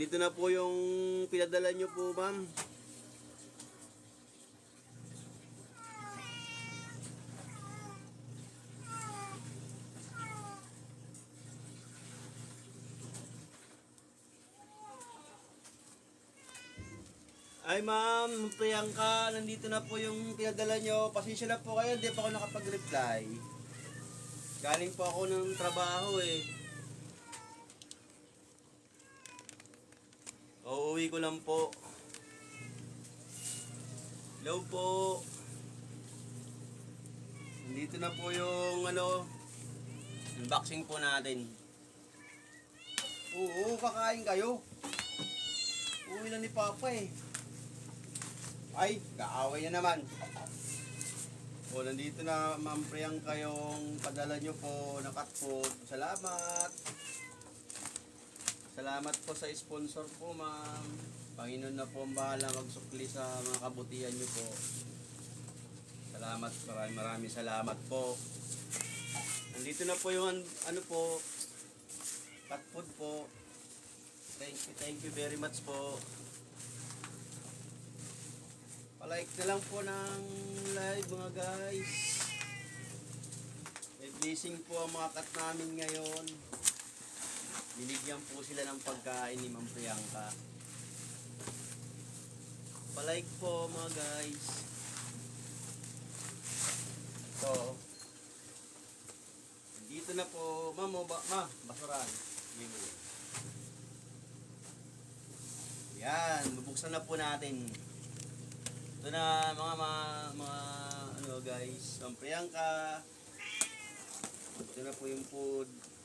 Dito na po yung pinadala nyo po, ma'am. Ay ma'am, Priyanka, nandito na po yung pinadala nyo. Pasensya na po kayo, hindi pa ako nakapag-reply. Galing po ako ng trabaho eh. Uuwi ko lang po. Hello po. Nandito na po yung ano, unboxing po natin. Oo, kakain kayo. Uwi na ni Papa eh. Ay, kaaway niya naman. O, nandito na, Ma'am Priyanka, yung padala nyo po na cat food. Salamat. Salamat po sa sponsor po, ma'am. Panginoon na po ang bahala magsukli sa mga kabutihan nyo po. Salamat, maraming maraming salamat po. Nandito na po yung an- ano po, cat food po. Thank you, thank you very much po. Palike na lang po ng live mga guys. May blessing po ang mga kat namin ngayon. Binigyan po sila ng pagkain ni Ma'am Priyanka. Palike po mga guys. So, dito na po, ma'am, o ba, ma, basuran. Yan, bubuksan na po natin. Ito na mga mga, mga ano guys, Ma'am Priyanka. Ito na po yung food.